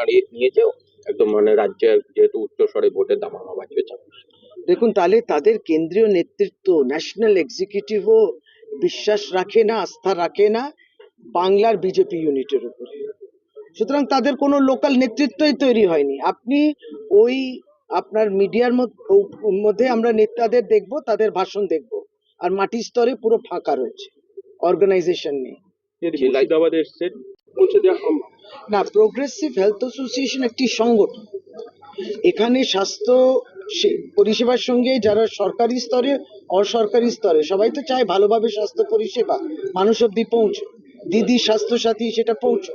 নাড়িয়ে নিয়েছে একদম মানে রাজ্যে যেহেতু উচ্চস্বরে ভোটের দামামা চাপ দেখুন তাহলে তাদের কেন্দ্রীয় নেতৃত্ব ন্যাশনাল এক্সিকিউটিভও বিশ্বাস রাখে না আস্থা রাখে না বাংলার বিজেপি ইউনিটের উপরে। সুতরাং তাদের কোনো লোকাল নেতৃত্বই তৈরি হয়নি। আপনি ওই আপনার মিডিয়ার মধ্যে আমরা নেতাদের দেখব তাদের ভাষণ দেখব। আর মাটির স্তরে পুরো ফাঁকা রয়েছে অর্গানাইজেশন নেই মুর্শিদাবাদে এসছেন সম্ভব না প্রোগ্রেসিভ হেলথ অ্যাসোসিয়েশন একটি সংগঠন। এখানে স্বাস্থ্য পরিষেবার সঙ্গে যারা সরকারি স্তরে, অসরকারি স্তরে, সবাই তো চায় ভালোভাবে স্বাস্থ্য পরিষেবা, মানুষ অব্দি পৌঁছে দিদি স্বাস্থ্য সাথী সেটা পৌঁছে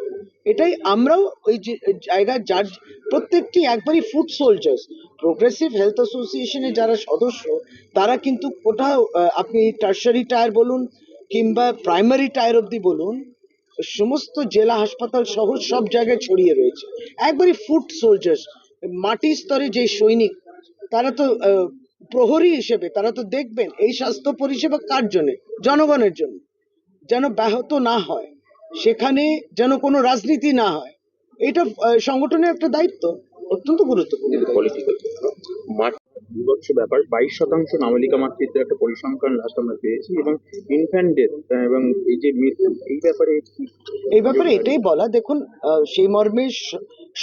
এটাই আমরাও ওই যে জায়গায় যার, প্রত্যেকটি একবারই ফুড সোলজার্স প্রোগ্রেসিভ হেলথ অ্যাসোসিয়েশনের যারা সদস্য, তারা কিন্তু কোথাও আপনি টার্সারি টায়ার বলুন, কিংবা প্রাইমারি টায়ার অব্দি বলুন সমস্ত জেলা হাসপাতাল সহ সব জায়গায় ছড়িয়ে রয়েছে। একবারই ফুড সোলজার্স মাটির স্তরে যে সৈনিক, তারা তো প্রহরী হিসেবে, তারা তো দেখবেন, এই স্বাস্থ্য পরিষেবা কার জন্য? জনগণের জন্য। যেন ব্যাহত না হয়, সেখানে যেন কোনো রাজনীতি না হয়, এটা সংগঠনের একটা দায়িত্ব, অত্যন্ত গুরুত্বপূর্ণ। বিভৎস ব্যাপার। বাইশ শতাংশ নাবালিকা মাতৃত্বের একটা পরিসংখ্যান লাস্ট আমরা পেয়েছি এবং ইনফ্যান্ট ডেথ এবং এই যে মৃত্যু, এই ব্যাপারে এই ব্যাপারে এটাই বলা, দেখুন সেই মর্মে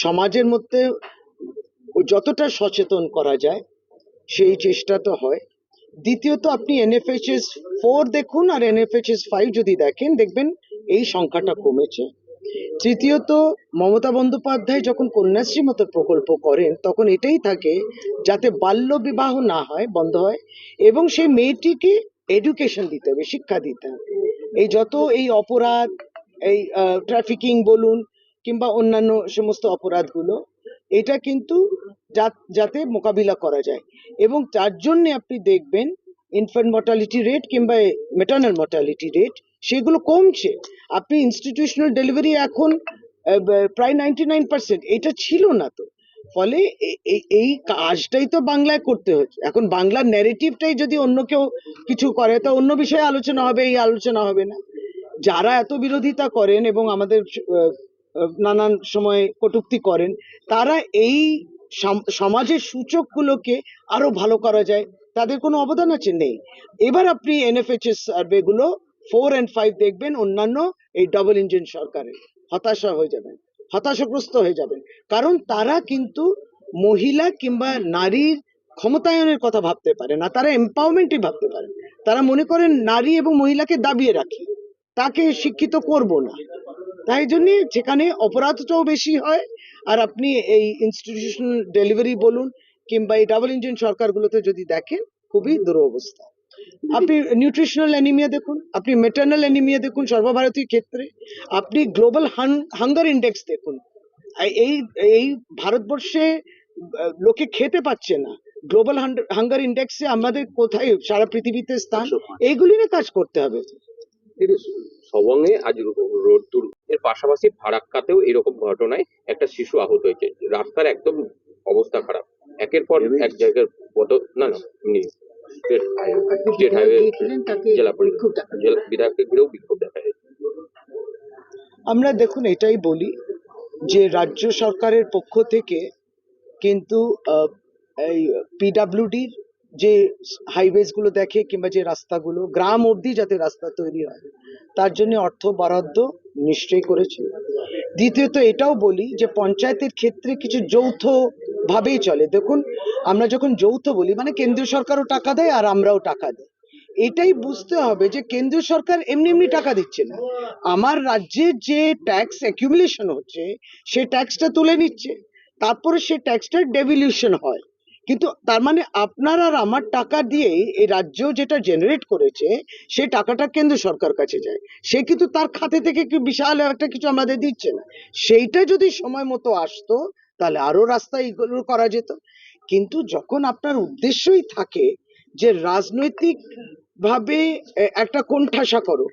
সমাজের মধ্যে যতটা সচেতন করা যায়, সেই চেষ্টা তো হয়। দ্বিতীয়ত, আপনি এনএফএইচএস ফোর দেখুন আর এনএফএইচএস ফাইভ যদি দেখেন, দেখবেন এই সংখ্যাটা কমেছে। তৃতীয়ত, মমতা বন্দ্যোপাধ্যায় যখন কন্যাশ্রী মতো প্রকল্প করেন, তখন এটাই থাকে যাতে বাল্য বিবাহ না হয়, বন্ধ হয়, এবং সেই মেয়েটিকে এডুকেশন দিতে হবে, শিক্ষা দিতে হবে। এই যত এই অপরাধ, এই ট্রাফিকিং বলুন কিংবা অন্যান্য সমস্ত অপরাধগুলো, এটা কিন্তু যাতে মোকাবিলা করা যায়। এবং তার জন্য আপনি দেখবেন ইনফ্যান্ট মর্টালিটি রেট কিংবা মেটার্নাল মর্টালিটি রেট সেগুলো কমছে। আপনি ইনস্টিটিউশনাল ডেলিভারি এখন প্রায় নাইনটি নাইন পার্সেন্ট এটা ছিল না তো। ফলে এই কাজটাই তো বাংলায় করতে হচ্ছে। এখন বাংলার ন্যারেটিভটাই যদি অন্য কেউ কিছু করে, তো অন্য বিষয়ে আলোচনা হবে, এই আলোচনা হবে না। যারা এত বিরোধিতা করেন এবং আমাদের নানান সময় কটূক্তি করেন, তারা এই সম- সমাজের সূচকগুলোকে আরও ভালো করা যায়। তাদের কোনো অবদান আছে? নেই। এবার আপনি এনএফএচএস সার্ভে গুলো ফোর অ্যান্ড ফাইভ দেখবেন অন্যান্য এই ডবল ইঞ্জিন সরকারের। হতাশা হয়ে যাবেন। হতাশাগ্রস্ত হয়ে যাবেন। কারণ তারা কিন্তু মহিলা কিংবা নারীর ক্ষমতায়নের কথা ভাবতে পারে না, তারা এম্পাওয়ারমেন্টই ভাবতে পারে তারা মনে করেন নারী এবং মহিলাকে দাবিয়ে রাখি, তাকে শিক্ষিত করব না। তাই জন্য সেখানে অপরাধটাও বেশি হয়, আর আপনি এই ইনস্টিটিউশনাল ডেলিভারি বলুন কিংবা এই ডাবল ইঞ্জিন সরকারগুলোতে যদি দেখেন, খুবই দুরবস্থা। আপনি নিউট্রিশনাল অ্যানিমিয়া দেখুন আপনি মেটার্নাল অ্যানিমিয়া দেখুন সর্বভারতীয় ক্ষেত্রে আপনি গ্লোবাল হাঙ্গার ইন্ডেক্স দেখুন। এই- এই ভারতবর্ষে লোকে খেতে পাচ্ছে না। গ্লোবাল হাঙ্গার ইন্ডেক্সে আমাদের কোথায় সারা পৃথিবীতে স্থান এইগুলি নিয়ে কাজ করতে হবে। সবঙ্গে আজ রোদ্দুর এর পাশাপাশি ফারাক্কাতেও এরকম ঘটনায় একটা শিশু আহত হয়েছে। রাস্তার একদম অবস্থা খারাপ। একের পর এক জায়গার না না স্টেট হাইওয়ে স্টেট হাইওয়ে জেলা পরিষদ জেলা বিধায়ককে ঘিরেও বিক্ষোভ দেখা আমরা দেখুন এটাই বলি যে রাজ্য সরকারের পক্ষ থেকে কিন্তু আহ, এই পিডাব্লিউডির যে হাইওয়েজগুলো দেখে কিংবা যে রাস্তাগুলো গ্রাম অবধি যাতে রাস্তা তৈরি হয় তার জন্য অর্থ বরাদ্দ নিশ্চয়ই করেছে। দ্বিতীয়ত এটাও বলি যে পঞ্চায়েতের ক্ষেত্রে কিছু যৌথ ভাবেই চলে। দেখুন, আমরা যখন যৌথ বলি মানে কেন্দ্রীয় সরকারও টাকা দেয় আর আমরাও টাকা দিই। এটাই বুঝতে হবে যে কেন্দ্রীয় সরকার এমনি এমনি টাকা দিচ্ছে না। আমার রাজ্যের যে ট্যাক্স অ্যাকিউমুলেশন হচ্ছে, সে ট্যাক্সটা তুলে নিচ্ছে। তারপরে সে ট্যাক্সটার ডেভিলিউশন হয়। কিন্তু তার মানে আপনার আর আমার টাকা দিয়েই এই রাজ্য যেটা জেনারেট করেছে, সে টাকাটা কেন্দ্র সরকার কাছে যায়। সে কিন্তু তার খাতে থেকে বিশাল একটা কিছু আমাদের দিচ্ছে না। সেইটা যদি সময় মতো আসতো তাহলে আরও রাস্তা এগুলো করা যেত। কিন্তু যখন আপনার উদ্দেশ্যই থাকে যে রাজনৈতিক ভাবে একটা কোণঠাসা করো,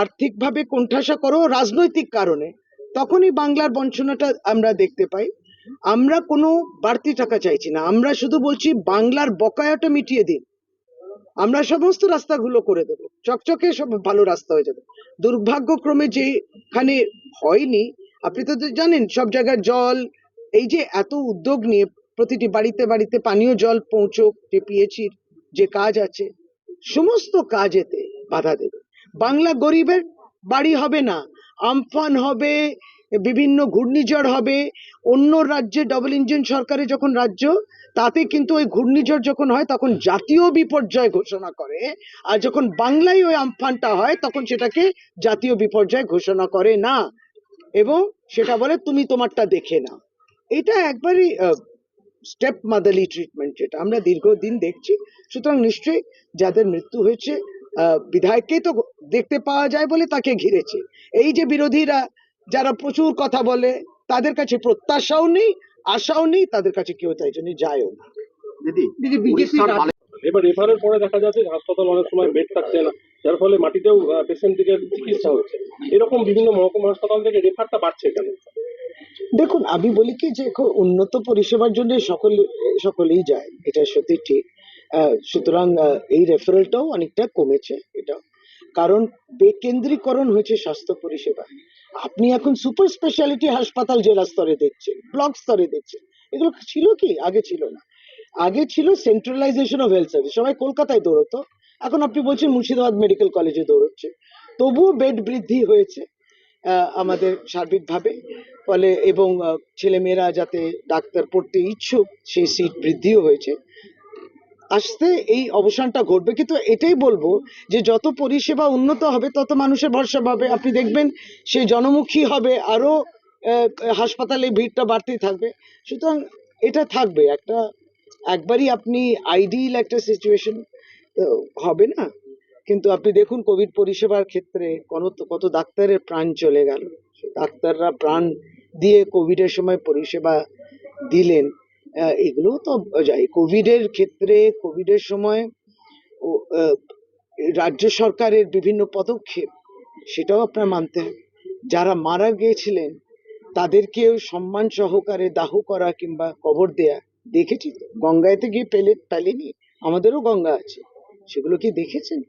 আর্থিকভাবে কোণঠাসা করো রাজনৈতিক কারণে, তখনই বাংলার বঞ্চনাটা আমরা দেখতে পাই। আমরা কোনো বাড়তি টাকা চাইছি না। আমরা শুধু বলছি বাংলার বকায়াটা মিটিয়ে দিন। আমরা সমস্ত রাস্তাগুলো করে দেবো। চকচকে সব ভালো রাস্তা হয়ে যাবে। দুর্ভাগ্যক্রমে যেখানে হয়নি, আপনি তো জানেন সব জায়গায় জল এই যে এত উদ্যোগ নিয়ে প্রতিটি বাড়িতে বাড়িতে পানীয় জল পৌঁছোক, যে পিএইচির যে কাজ আছে, সমস্ত কাজেতে বাধা দেবে। বাংলা গরিবের বাড়ি হবে না, আমফান হবে, বিভিন্ন ঘূর্ণিঝড় হবে, অন্য রাজ্যে ডবল ইঞ্জিন সরকারে যখন রাজ্য, তাতে কিন্তু ওই ঘূর্ণিঝড় যখন হয়, তখন জাতীয় বিপর্যয় ঘোষণা করে, আর যখন বাংলায় ওই আমফানটা হয়, তখন সেটাকে জাতীয় বিপর্যয় ঘোষণা করে না। এবং সেটা বলে, তুমি তোমারটা দেখে নাও। এটা একবারই স্টেপ মাদারলি ট্রিটমেন্ট যেটা। আমরা দীর্ঘদিন দেখছি সুতরাং নিশ্চয়ই যাদের মৃত্যু হয়েছে আহ, বিধায়ককেই তো দেখতে পাওয়া যায় বলে তাকে ঘিরেছে। এই যে বিরোধীরা যারা প্রচুর কথা বলে তাদের কাছে প্রত্যাশাও নেই আশাও নেই তাদের কাছে কেউ তাই জন্য যায়ও না। দিদি দিদি বিজেপি এবার রেফারের পরে দেখা যাচ্ছে যে হাসপাতাল অনেক সময় বেড থাকছে না যার ফলে মাটিতেও পেশেন্টদের চিকিৎসা হচ্ছে। এরকম বিভিন্ন মহকুমা হাসপাতাল থেকে রেফারটা বাড়ছে কেন? দেখুন, আমি বলি কি যে উন্নত পরিষেবার জন্য সকলে, সকলেই যায়, এটা সত্যি ঠিক। সুতরাং এই রেফারেলটাও অনেকটা কমেছে এটা। কারণ বেকেন্দ্রীকরণ হয়েছে স্বাস্থ্য পরিষেবা। আপনি এখন সুপার স্পেশালিটি হাসপাতাল জেলা স্তরে দেখছেন, ব্লক স্তরে দেখছেন, এগুলো ছিল কি? আগে ছিল না। আগে ছিল সেন্ট্রালাইজেশন অফ হেলথ সার্ভিস সবাই কলকাতায় দৌড়তো, এখন আপনি বলছেন মুর্শিদাবাদ মেডিকেল কলেজে দৌড়চ্ছে। তবুও বেড বৃদ্ধি হয়েছে। আমাদের সার্বিকভাবে। ফলে এবং ছেলেমেয়েরা যাতে ডাক্তার পড়তে ইচ্ছুক সেই সিট বৃদ্ধিও হয়েছে। আসতে এই অবসানটা ঘটবে কিন্তু এটাই বলব যে যত পরিষেবা উন্নত হবে তত মানুষের ভরসা পাবে। আপনি দেখবেন সেই জনমুখী হবে আরও আহ, হাসপাতালে ভিড়টা বাড়তেই থাকবে। সুতরাং এটা থাকবে। একটা একবারই আপনি আইডিয়াল একটা সিচুয়েশন হবে না? কিন্তু আপনি দেখুন কোভিড পরিষেবার ক্ষেত্রে কত কত ডাক্তারের প্রাণ চলে গেল। ডাক্তাররা প্রাণ দিয়ে কোভিডের সময় পরিষেবা দিলেন। এগুলো তো যাই কোভিডের ক্ষেত্রে কোভিডের সময় রাজ্য সরকারের বিভিন্ন পদক্ষেপ, সেটাও আপনার মানতে হবে। যারা মারা গিয়েছিলেন, তাদেরকেও সম্মান সহকারে দাহ করা কিংবা কবর দেয়া দেখেছি। তো গঙ্গায়তে গিয়ে পেলে, পেলেনি। আমাদেরও গঙ্গা আছে। সেগুলো কি দেখেছেন?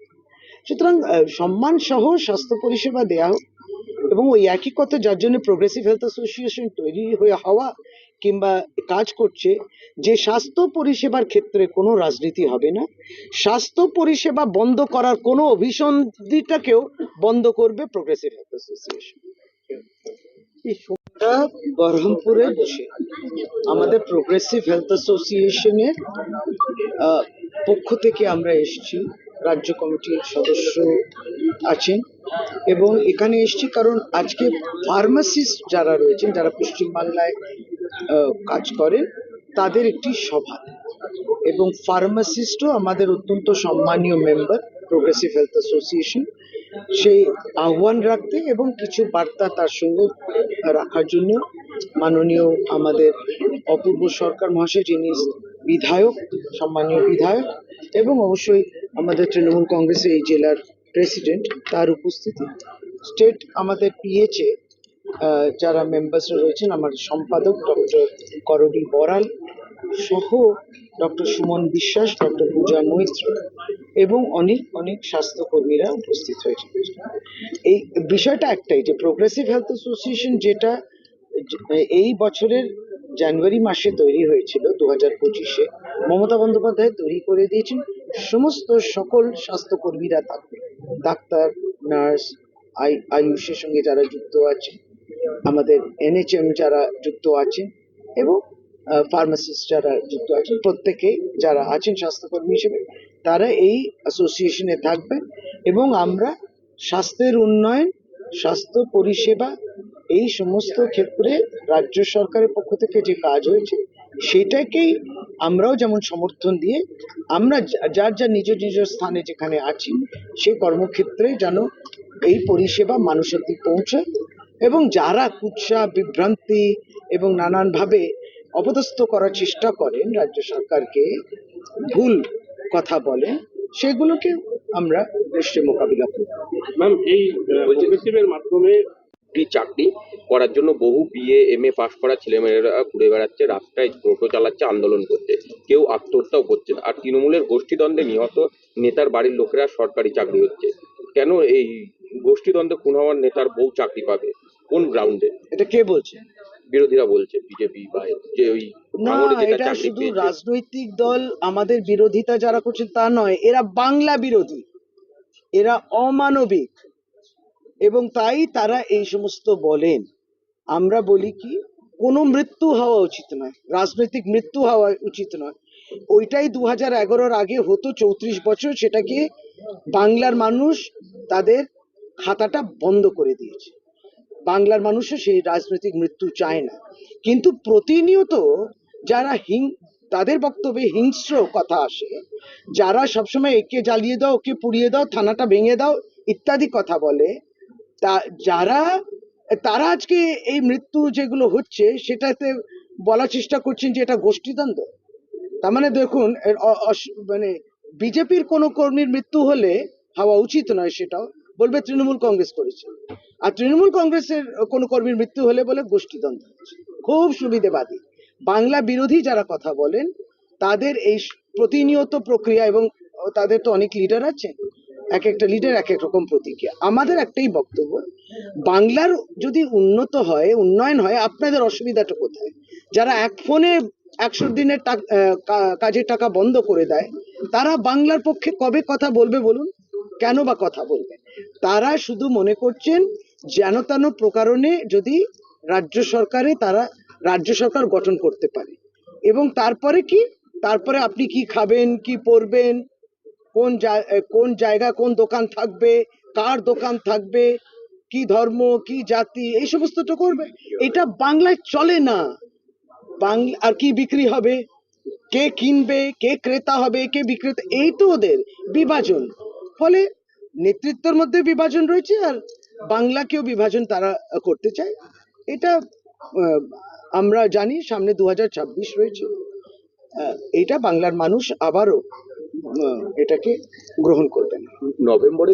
সুতরাং সম্মান সহ স্বাস্থ্য পরিষেবা দেয়া হোক এবং ওই একই কথা যার জন্য প্রোগ্রেসিভ হেলথ অ্যাসোসিয়েশন তৈরি হয়ে হওয়া কিংবা কাজ করছে, যে স্বাস্থ্য পরিষেবার ক্ষেত্রে কোনো রাজনীতি হবে না। স্বাস্থ্য পরিষেবা বন্ধ করার কোনো অভিসন্ধিটাকেও বন্ধ করবে প্রোগ্রেসিভ হেলথ অ্যাসোসিয়েশন বরহমপুরে বসে আমাদের প্রোগ্রেসিভ হেলথ অ্যাসোসিয়েশনের পক্ষ থেকে আমরা এসেছি। রাজ্য কমিটির সদস্য আছেন এবং এখানে এসেছি কারণ আজকে ফার্মাসিস্ট যারা রয়েছেন, যারা পশ্চিমবাংলায় কাজ করেন, তাদের একটি সভা। এবং ফার্মাসিস্টও আমাদের অত্যন্ত সম্মানীয় মেম্বার প্রোগ্রেসিভ হেলথ অ্যাসোসিয়েশন সেই আহ্বান রাখতে এবং কিছু বার্তা তার সঙ্গে রাখার জন্য মাননীয় আমাদের অপূর্ব সরকার মহাশয় যিনি বিধায়ক, সম্মানীয় বিধায়ক এবং অবশ্যই আমাদের তৃণমূল কংগ্রেসের এই জেলার প্রেসিডেন্ট তার উপস্থিতি। স্টেট আমাদের পিএচএ যারা মেম্বার্স রয়েছেন, আমার সম্পাদক ডক্টর করবি বড়াল সহ ডক্টর সুমন বিশ্বাস ডক্টর পূজা মৈত্র এবং অনেক অনেক স্বাস্থ্যকর্মীরা উপস্থিত হয়েছে এই বিষয়টা একটাই যে প্রোগ্রেসিভ হেলথ অ্যাসোসিয়েশন যেটা, এই বছরের জানুয়ারি মাসে তৈরি হয়েছিল দু হাজার পঁচিশে। মমতা বন্দ্যোপাধ্যায় তৈরি করে দিয়েছেন, সমস্ত সকল স্বাস্থ্যকর্মীরা থাকবে। ডাক্তার, নার্স আই আয়ুষের সঙ্গে যারা যুক্ত আছে আমাদের এনএচএম যারা যুক্ত আছেন এবং ফার্মাসিস্ট যারা যুক্ত আছেন, প্রত্যেকে যারা আছেন স্বাস্থ্যকর্মী হিসেবে, তারা এই অ্যাসোসিয়েশনে থাকবেন এবং আমরা স্বাস্থ্যের উন্নয়ন, স্বাস্থ্য পরিষেবা এই সমস্ত ক্ষেত্রে রাজ্য সরকারের পক্ষ থেকে যে কাজ হয়েছে, সেটাকেই আমরাও যেমন সমর্থন দিয়ে, আমরা যার যার নিজ নিজ স্থানে যেখানে আছি সেই কর্মক্ষেত্রে যেন এই পরিষেবা মানুষের অব্দি পৌঁছায় এবং যারা কুৎসা, বিভ্রান্তি এবং নানানভাবে অপদস্থ করার চেষ্টা করেন, রাজ্য সরকারকে ভুল কথা বলেন, সেগুলোকে আমরা নিশ্চয়ই মোকাবিলা করব। ম্যাম এই মাধ্যমে চাকরি করার জন্য বহু বিএ এম এ পাশ করা ছেলেমেয়েরা ঘুরে বেড়াচ্ছে রাস্তায় টোটো চালাচ্ছে আন্দোলন করছে। কেউ আত্মহত্যাও করছে আর তৃণমূলের গোষ্ঠীদ্বন্দ্বে নিহত নেতার বাড়ির লোকেরা সরকারি চাকরি হচ্ছে। কেন এই গোষ্ঠীদ্বন্দ্বে খুন হওয়ার নেতার বউ চাকরি পাবে? কোন গ্রাউন্ডে এটা কে বলছে? বিরোধীরা বলছে বিজেপি বা যে ওই না এটা শুধু রাজনৈতিক দল আমাদের বিরোধিতা যারা করছে তা নয় এরা বাংলা বিরোধী। এরা অমানবিক। এবং তাই তারা এই সমস্ত বলেন। আমরা বলি কি, কোনো মৃত্যু হওয়া উচিত নয়, রাজনৈতিক মৃত্যু হওয়া উচিত নয়। ওইটাই দু হাজার এগারোর আগে হতো, চৌত্রিশ বছর সেটাকে বাংলার মানুষ তাদের খাতাটা বন্ধ করে দিয়েছে। বাংলার মানুষও সেই রাজনৈতিক মৃত্যু চায় না। কিন্তু প্রতিনিয়ত যারা হিং, তাদের বক্তব্যে হিংস্র কথা আসে। যারা সবসময় একে জ্বালিয়ে দাও, ওকে পুড়িয়ে দাও, থানাটা ভেঙে দাও, ইত্যাদি কথা বলে। তা, যারা, তারা আজকে এই মৃত্যু যেগুলো হচ্ছে, সেটাতে বলার চেষ্টা করছেন যে এটা গোষ্ঠীদ্বন্দ্ব। তার মানে দেখুন মানে বিজেপির কোনো কর্মীর মৃত্যু হলে হওয়া উচিত নয় সেটাও, বলবে তৃণমূল কংগ্রেস করেছে। আর তৃণমূল কংগ্রেসের কোনো কর্মীর মৃত্যু হলে বলে গোষ্ঠীদ্বন্দ্ব খুব সুবিধেবাদী। বাংলা বিরোধী যারা কথা বলেন, তাদের এই প্রতিনিয়ত প্রক্রিয়া এবং তাদের তো অনেক লিডার আছে এক একটা লিডার এক এক রকম প্রতিক্রিয়া। আমাদের একটাই বক্তব্য, বাংলার যদি উন্নত হয়, উন্নয়ন হয়, আপনাদের অসুবিধাটা কোথায়? যারা এক ফোনে একশো দিনের কাজের টাকা বন্ধ করে দেয়, তারা বাংলার পক্ষে কবে কথা বলবে বলুন? কেন বা কথা বলবে? তারা শুধু মনে করছেন যেন তেন প্রকারণে যদি রাজ্য সরকারে তারা, রাজ্য সরকার গঠন করতে পারে। এবং তারপরে কি? তারপরে আপনি কি খাবেন, কি পরবেন কোন কোন জায়গা, কোন দোকান থাকবে, কার দোকান থাকবে, কি ধর্ম, কি জাতি, এই সমস্ত তো করবে। এটা বাংলায় চলে না। বাংলা আর কি বিক্রি হবে? কে কিনবে, কে ক্রেতা হবে, কে বিক্রেতা, এই তো ওদের বিভাজন। ফলে নেতৃত্বের মধ্যে বিভাজন রয়েছে, আর বাংলাকেও বিভাজন তারা করতে চায়। এটা আমরা জানি, সামনে দু হাজার ছাব্বিশ রয়েছে। এটা বাংলার মানুষ আবারও এটাকে গ্রহণ করবেন। নভেম্বরে নভেম্বরে